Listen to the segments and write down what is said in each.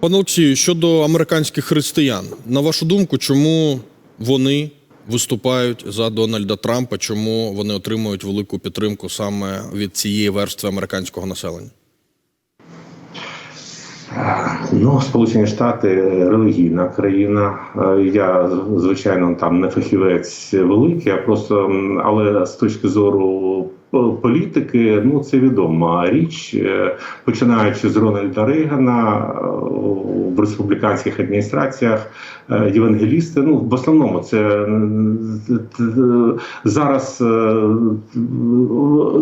Пане Олексію, щодо американських християн, на вашу думку, чому вони виступають за Дональда Трампа? Чому вони отримують велику підтримку саме від цієї верстви американського населення? Ну, Сполучені Штати релігійна країна. Е, Я звичайно там не фахівець великий, а просто але з точки зору політики, ну це відома річ. Е, Починаючи з Рональда Рейгана е, в республіканських адміністраціях, е, євангелісти. Ну в основному це е, е, зараз е,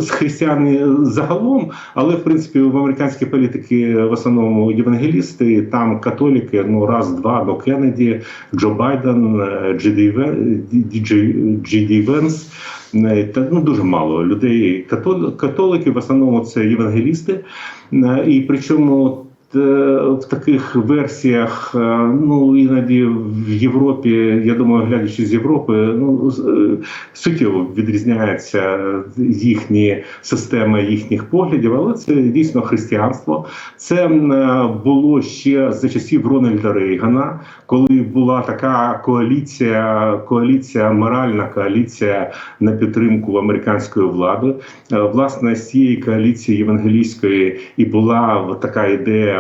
з християни загалом, але в принципі в американській політики в основному євангелісти, там католіки, ну раз, два, ну Кеннеді, Джо Байден, е, Джі Ді Венс. Та ну дуже мало людей. Катол- Католики в основному це євангелісти, Е, і причому. Е, В таких версіях, е, ну іноді в Європі, я думаю, глядячи з Європи, ну е, суттєво відрізняються їхні системи їхніх поглядів, але це дійсно християнство. Це було ще за часів Рональда Рейгана, коли була така коаліція, коаліція, моральна коаліція на підтримку американської влади. Власне, з цієї коаліції євангелійської і була така ідея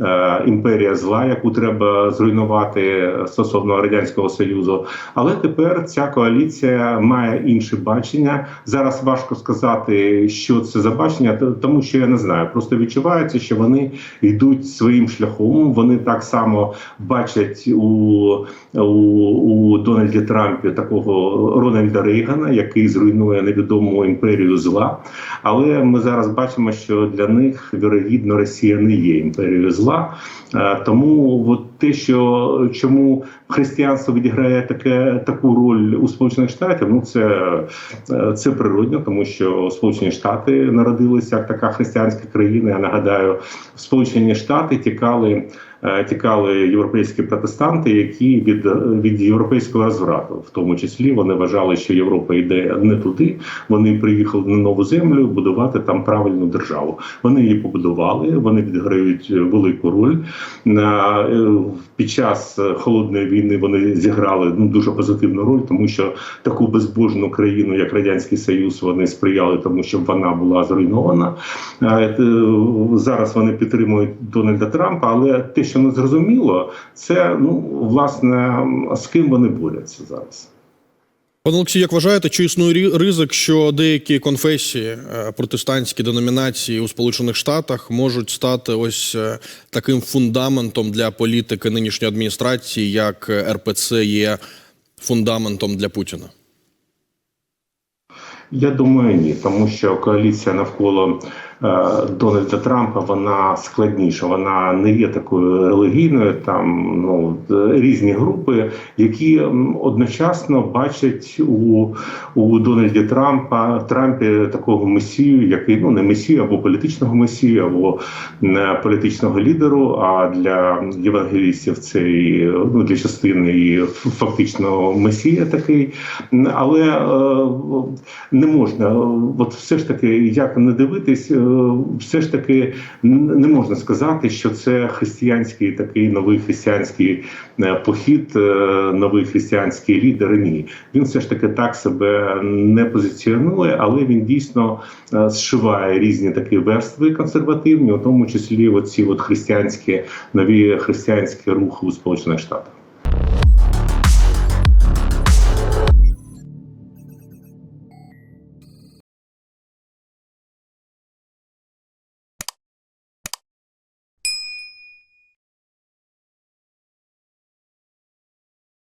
е, імперія зла, яку треба зруйнувати стосовно радянського союзу. Але тепер ця коаліція має інше бачення. Зараз важко сказати, що це за бачення, тому що я не знаю. Просто відчувається, що вони йдуть своїм шляхом. Вони так само бачать у, у, у Дональді Трампі такого Рональда Рейгана, який зруйнує невідому імперію зла. Але ми зараз бачимо, що для них вірогідно Росія не є імперією зла. Е, Тому от те, що чому християнство відіграє таке таку роль у Сполучених Штатах, ну це, е, це природньо, тому що Сполучені Штати народилися як така християнська країна. Я нагадаю, в Сполучені Штати тікали. Е, Тікали європейські протестанти, які від, від європейського розврату, в тому числі вони вважали, що Європа йде не туди. Вони приїхали на нову землю будувати там правильну державу. Вони її побудували. Вони відіграють велику роль на е, під час е, холодної війни. Вони зіграли ну дуже позитивну роль, тому що таку безбожну країну, як радянський Союз, вони сприяли тому, щоб вона була зруйнована. Е, е, Зараз вони підтримують Дональда Трампа, але те, що не зрозуміло, це ну власне з ким вони борються зараз. Пане Олексію, як вважаєте, чи існує ризик, що деякі конфесії, е, протестантські деномінації у Сполучених Штатах можуть стати ось таким фундаментом для політики нинішньої адміністрації, як РПЦ є фундаментом для Путіна? Я думаю, ні, тому що коаліція навколо Дональда Трампа вона складніша. Вона не є такою релігійною. Там ну е, різні групи, які одночасно бачать у, у Дональді Трампа Трампі такого месію, який ну не месію або політичного месію, або не політичного лідеру. А для євангелістів це і, ну для частини і фактично месія такий. Але е, не можна, от все ж таки, як не дивитись, е, все ж таки не можна сказати, що це християнський такий новий християнський е, похід, е, новий християнський лідер. Ні, він все ж таки так себе не позиціонує, але він дійсно е, зшиває різні такі верстви консервативні, у тому числі оці от християнські нові християнські рухи у Сполучених Штатах.